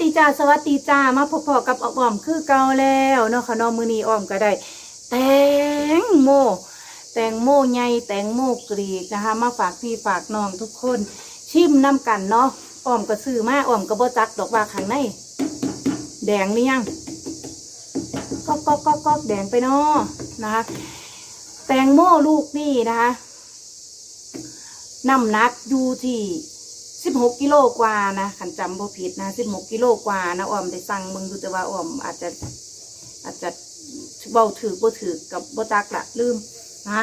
ดีจ้าสวัสดีจ้ามาพบๆกับอ้อมคือเก่าแล้วเนาะค่ะน้องมือนีอ้อมก็ได้ แตงโม แตงโมใหญ่แตงโมกรีกนะคะ มาฝากพี่ฝากน้องทุกคน ชิมน้ำกันเนาะอ้อมก็ซื้อมาอ้อมก็บ่จักดอกว่าข้างในแดงหรือยังก็ก็ก็ก็แดงไปเนาะนะคะ แตงโมลูกนี่นะคะน้ำหนักอยู่ที่ สิบหกกิโลกว่านะขันจำบ่ผิดนะสิบหกกิโลกว่านะอ้อมได้สั่งมึงดูแต่ว่าอ้อมอาจจะอาจจะเบาถือบ่ถือกับบ่จักละลืมนะ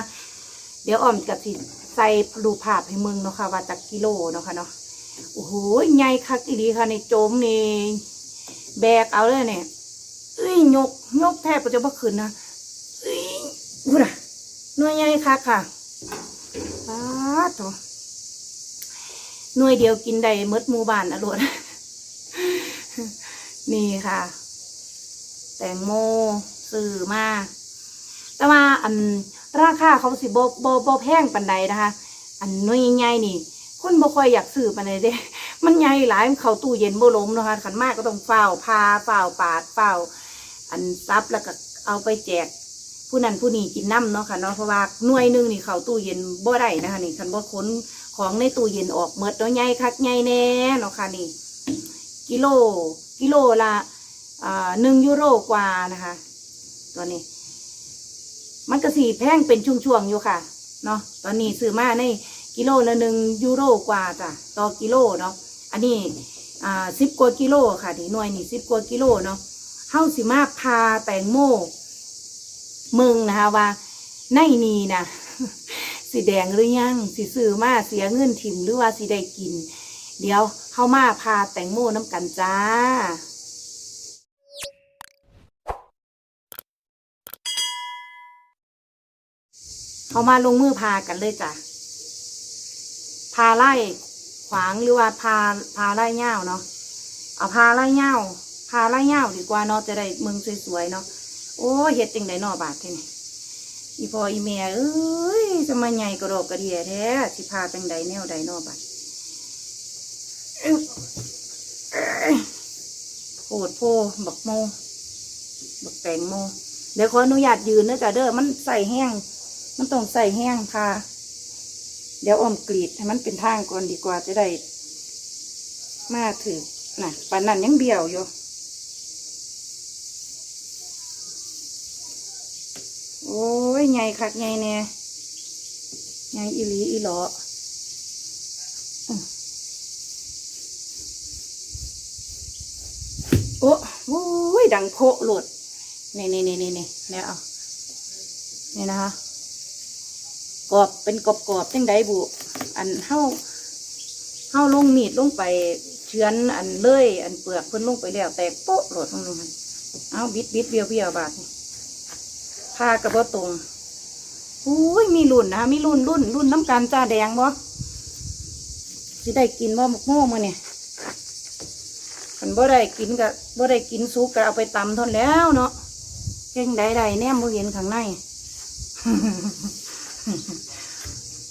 เดี๋ยวอ้อมกับสิใส่รูปภาพให้มึงเนาะค่ะว่าจักกิโลเนาะค่ะเนาะโอ้โหใหญ่คักอีลีค่ะในโจมนี่แบกเอาเลยเนี่ยเอ้ยยกยกแทบจะบ่ขึ้นนะเอ้ยกูนะหน่วยใหญ่คักค่ะอ้าโถ หน่วยเดียวกินได้มดหมู่บ้านอรวดนี่ค่ะ แตงโมซื้อมาแต่ว่าอันราคาเขาสิบ่บ่บ่แพงปันใดนะคะ อันน้อยใหญ่นี่ คนบ่ค่อยอยากซื้อปันใดเด้ มันใหญ่หลายเขาตู้เย็นบ่ล้มนะคะขันมากก็ต้องเฝ้าพาเฝ้าปาดเฝ้า อันซับแล้วก็เอาไปแจก ผู้นั้นผู้นี้กินน้ำเนาะค่ะเนาะเพราะว่าหน่วยหนึ่งนี่เขาตู้เย็นบ่ได้นะคะนี่คันบ่ค้นของในตู้เย็นออกเมดเนาะใหญ่คักใหญ่แน่เนาะค่ะนี่ กิโลกิโลละอ่าหนึ่งยูโรกว่านะคะ ตัวนี้ มันก็สีแพงเป็นช่วงๆอยู่ค่ะเนาะตอนนี้ซื้อมาในกิโลละหนึ่งยูโรกว่าจ้ะต่อกิโลเนาะอันนี้อ่าสิบกว่ากิโลค่ะที่หน่วยนี่สิบกว่ากิโลเนาะเฮาสิมาพาแตงโม มืองนะคะว่าในนี้นะสีแดงหรือยังสีซื้อมาเสียเงินถิ่มหรือว่าสีได้กิน เดี๋ยวเข้ามาพาแตงโมน้ำกันจ้าเข้ามาลงมือพากันเลยจ้ะพาไล่ขวางหรือว่าพาพาไล่เง่าเนาะเอาพาไล่เง่าพาไล่เง่าดีกว่าเนาะจะได้เมืองสวยๆเนาะ โอ้เฮ็ดจังไดเนอบาททีนี่อีพออีเมียเอ้ยจะมาใหญ่กระโดกกระเดียแท้สิพาจังไดแนวใดนอบาทอึ๊บเอ้ยโหดโพบักโมบักแตงโมเดี๋ยวขออนุญาตยืนนะจ๊ะเด้อมันใส่แห้ง มันต้องใส่แห้งค่ะเดี๋ยวอ้อมกรีดให้มันเป็นทางก่อนดีกว่าจะได้ มาถือน่ะปานนั้นยังเบี้ยวอยู่ โอ้ยใหญ่คักใหญ่แน่ใหญ่อีหลีอีหลอโอ้โอ้ยดังโพะหลุดนี่นี่นี่นี่นี่เนี่ยเอานี่นะคะกรอบเป็นกรอบกรอบๆจังไดบุอันเฮาเฮาลงมีดลงไปเชื้อนอันเลื่อยอันเปลือกเพิ่นลงไปแล้วแตกโป๊ะโหลดลงมันเอาบิดบิดเบี้ยวเบี้ยวบาดนี่ พากระเพาตรงอุ้ยมีรุ่นนะมีรุ่นรุ่นรุ่นน้ำกันจ้าแดงบ่สิได้กินบ่หมกโม่มาเนี่ยคันบ่ได้กินก็บ่ได้กินสุกก็เอาไปตำทนนแล้วเนาะเก่งใดๆแนมบ่เห็นข้างใน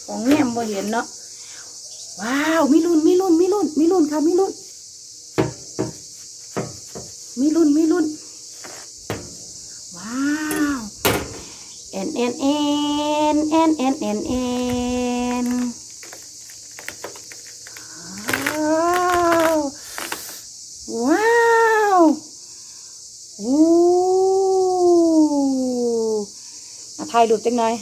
ของแนมบ่เห็นเนาะว้าวมีรุ่นมีรุ่นมีรุ่นมีรุ่นค่ะมีรุ่นมีรุ่นมีรุ่น ว้าวเอ็ นเอ็นเอ็นเอ็นเอ็นเอ็นเอ็นว้าวว้าวโอ้อะถ่ายรูปจังหน่อย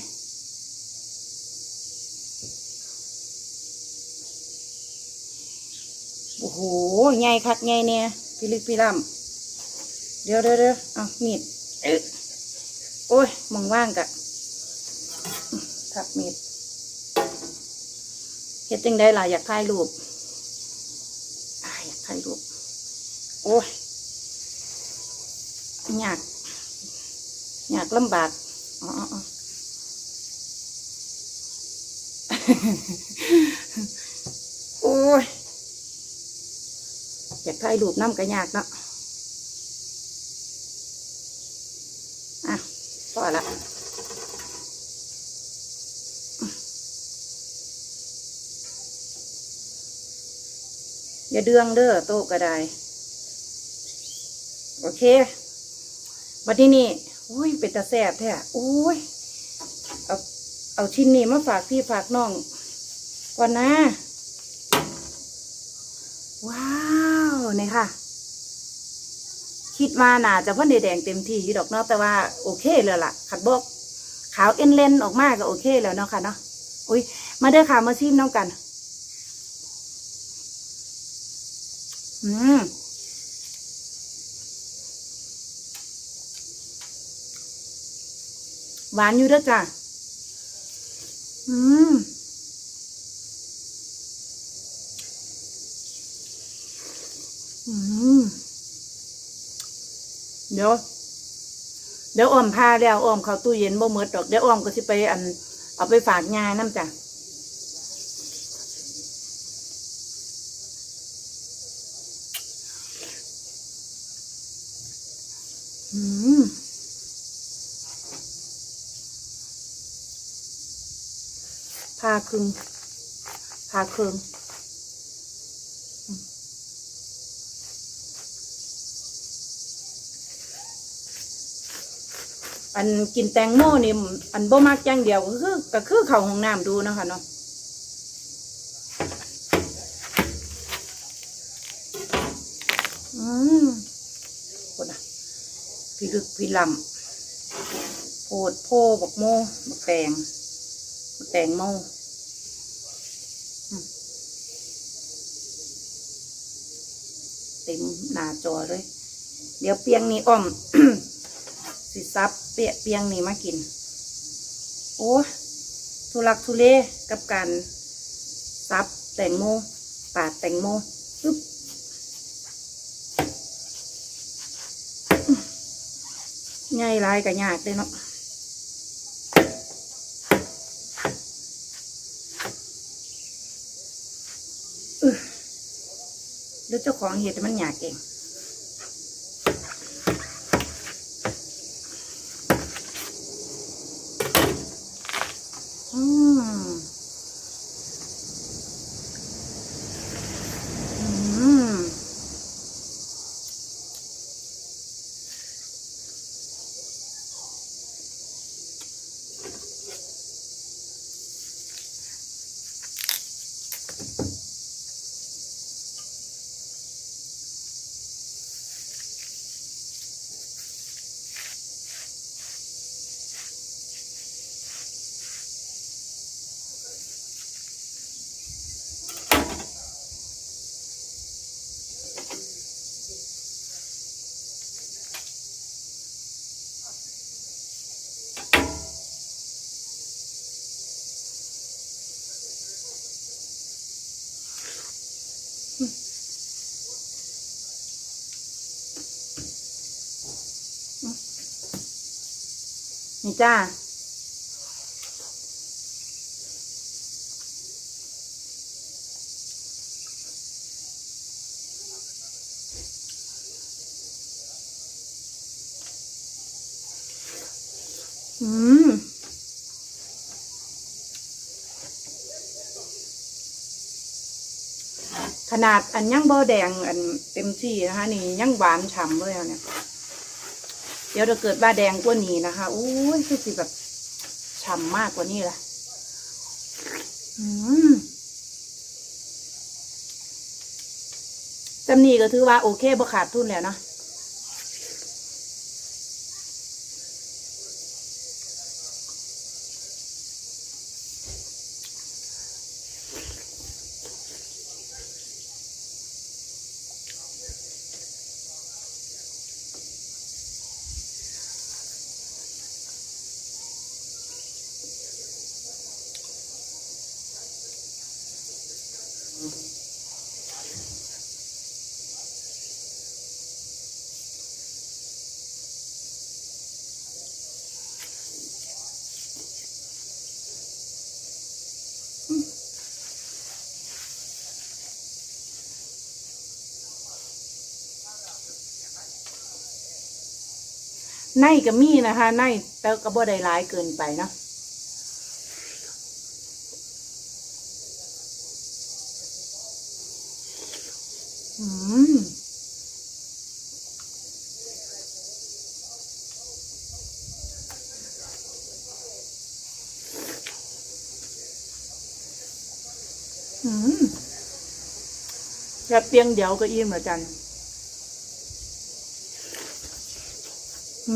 โอ้โหใหญ่คักใหญ่เนี่ยพิลึกพิล่ำเดี๋ยวเดี๋ยวเดี๋ยวเอามีดเอ๊ะ อ้ยมองว่างกะทับมีดเฮ็ดจังได้ล่ะอยากถ่ายรูปอยากถ่ายรูป โอ้ยอยากอยากลำบากอ๋ออ๋อโอ้ยอยากถ่ายรูปน้ำก็ยากเนาะพอละอย่า เดืองเด้อโต๊ะก็ได้ โอเคบัดนี้นี่อุ้ยเป็นตาแสบแท้อุ้ยเอาเอาชิ้นนี้มาฝากพี่ฝากน้อง ก่อนนะ ว้าวนี่ค่ะ คิดว่าน่าจะพ่นแดงเต็มที่อยู่ดอกเนาะแต่ว่าโอเคแล้วล่ะ ขัดบอกขาวเอ็นเลนออกมากก็โอเคแล้วเนาะค่ะเนาะอุ้ยมาเด้อค่ะมาชิมน้ำกัน อืมหวานอยู่ด้อจ้ะ อืมอืมเดี๋ยว เดี๋ยวอ้อมพาแล้วอ้อมเข้าตู้เย็นบ่หมดดอก เดี๋ยวอ้อมก็สิไปอัน เอาไปฝากงานน้ำจ้ะ พาครึ่งพาครึ่งอืมอันกินแตงโมนี่อันบ่มักอย่างเดียวก็คือก็คือเข้าห้องน้ำดูเนาะคะเนาะอืมคนอะ พี่ลึกพี่ลำโพดโพบักโมบักแตงบักแตงโมเต็มหน้าจอเลย เดี๋ยวเปียงนี้อ้อม สิซับเปียเปียงนี้มากิน โอ้ทุลักทุเลกับการซับแตงโมปาดแตงโมอึ๊บ ง่ายลายกับยากเลยเนาะแล้วเจ้าของเห็ดมันยากเอง นี่จ้าอืมขนาดอันยังเบอร์แดงอันเต็มที่นะคะนี่ยังหวานฉ่ำเลยอะเนี่ย เดี๋ยวจะเกิดบ้าแดงกว่านี้นะคะอุ้ยคือสิแบบฉ่ำมากกว่านี้ละจำนี้ก็ถือว่าโอเคบ่ขาดทุนแล้วเนาะ ในก็มีนะคะ ในแต่ก็บ่ได้ร้ายเกินไปเนาะอืมอืมแบบเตียงเดียวก็อิ่มเหมือนกัน อื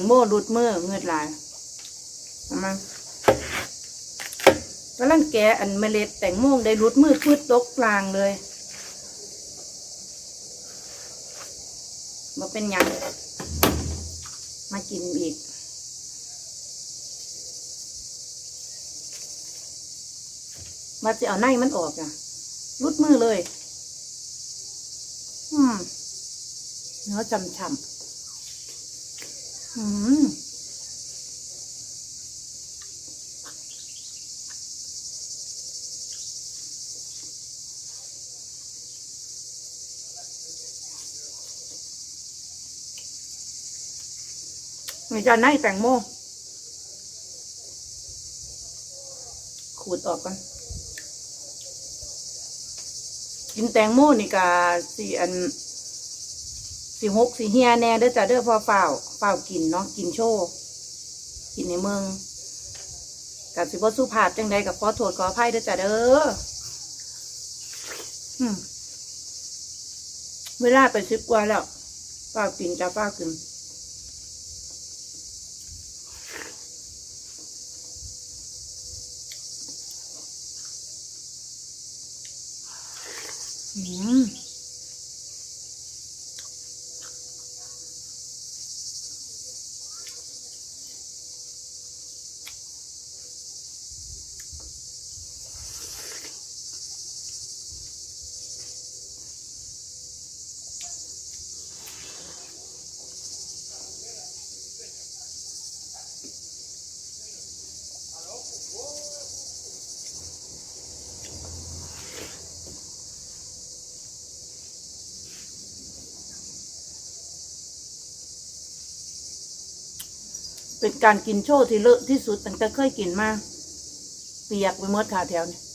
งโมรุดมือเงือดลายมากำลังแกอันเมล็ดแตงโมได้รุดมือพืดตกกลางเลยมาเป็นยังมากินอีกมาจะเอาในมันออกอะรุดมือเลย อืมเนื้อจำฉ่ำ อืมมีจานในแตงโมขูดออกก่อนกินแตงโมนี่กาสีอัน สีหกสีเฮียแน่เด้อจ้าเด้อพอเฝ้าเฝ้ากินเนาะกินโชว์กินในเมืองกับสิบ่สุภาพจังใดกับขอโทษขออภัยเด้อจ้าเด้ออืมเวลาไปสิบกว่าแล้วเฝ้ากินจ้ะเฝ้ากิน เป็นการกินโชว์ที่เลอะที่สุดตั้งแต่เคยกินมาเปียกไปหมดขาแถวนี่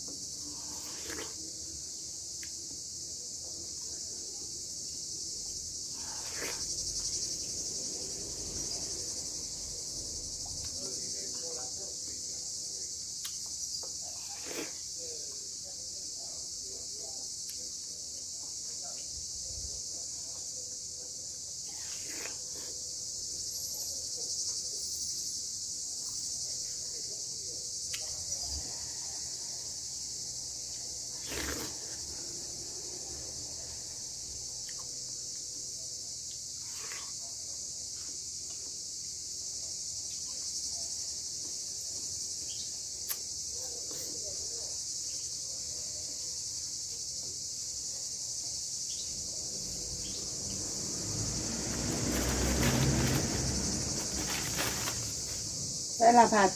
ใช้ลาผัด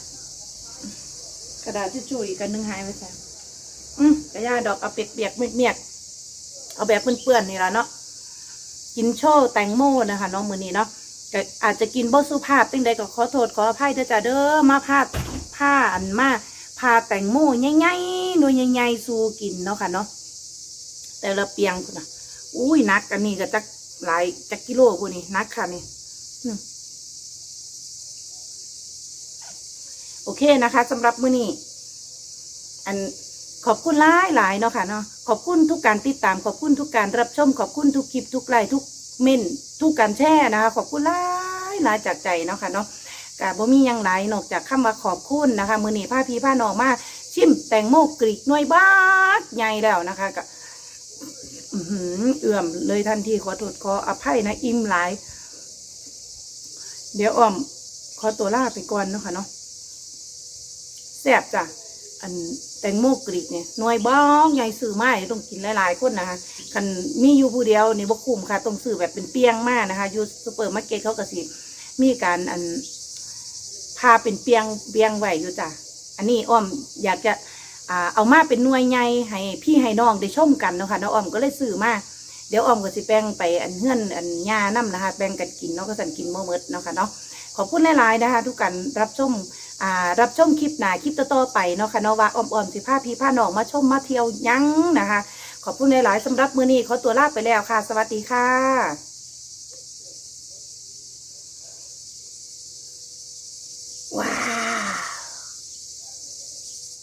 กระดาษที่จุยกันนึงหายไปใส่อืมกระยาดอกเอาเปียกๆเมียกๆเอาแบบเปื้อนๆนี่ละเนาะกินโชว์แตงโมนะคะน้องมือนี้เนาะอาจจะกินบ่สุภาพตั้งใดก็ขอโทษขออภัยเด้อจ้าเด้อมาพาดผ้าอันมาพาแตงโมใหญ่ๆหน่วยใหญ่ๆสู่กินเนาะค่ะเนาะแต่ละเปียงคุณนะอุ้ยนักอันนี้ก็จักหลายจักกิโลพวกนี้นักค่ะนี่อืมโอ อ เคนะคะสำหรับมื้อนี้ อันขอบคุณหลายหลายๆเนาะค่ะเนาะขอบคุณทุกการติดตามขอบคุณทุกการรับชม ขอบคุณทุกคลิปทุกไลค์ทุกเม่นทุกการแชร์นะคะขอบคุณหลายหลายจากใจเนาะค่ะเนาะกะบ่มียังหลายนอกจากคำว่าขอบคุณนะคะ มื้อนี้พาพี่พานองมาชิมแตงโมกรีกหน่วยบ้าดใหญ่แล้วนะคะกะอื้อหือเอื่อมเลยทันทีขอโทษขออภัยนะอิ่มหลาย เดี๋ยวอ้อมขอตัวลาไปก่อนเนาะค่ะเนาะ แซ่บจ้ะอันแตงโมกรีกเนี่ยหน่วยบ้องใหญ่ซื้อมาต้องกินหลายๆคนนะคะคันมีอยู่ผู้เดียวนี่บ่คุ้มค่ะต้องซื้อแบบเป็นเปียงมากนะคะอยู่ซูเปอร์มาร์เก็ตเขาก็สิมีการอันพาเป็นเปียงเปียงไหวอยู่จ้ะอันนี้อ้อมอยากจะอ่าเอามาเป็นหน่วยใหญ่ให้พี่ให้น้องได้ชมกันเนาะค่ะเนาะอ้อมก็เลยซื้อมาเดี๋ยวอ้อมก็สิแบ่งไปอันเฮือนอันยานํนะคะแบ่งกันกินเนาะก็สันกินบ่หมดเนาะค่ะเนาะขอบคุณหลายๆนะคะ ทุกการรับชม อ่ารับชมคลิปหนาคลิปต่อๆไปเนาะค่ะเนาะว่าอ่อมๆสิพาพี่พาหนองมาชมมาเที่ยวยั้งนะคะ ขอบคุณหลายๆสำหรับมื้อนี้ขอตัวลาไปแล้วค่ะ สวัสดีค่ะ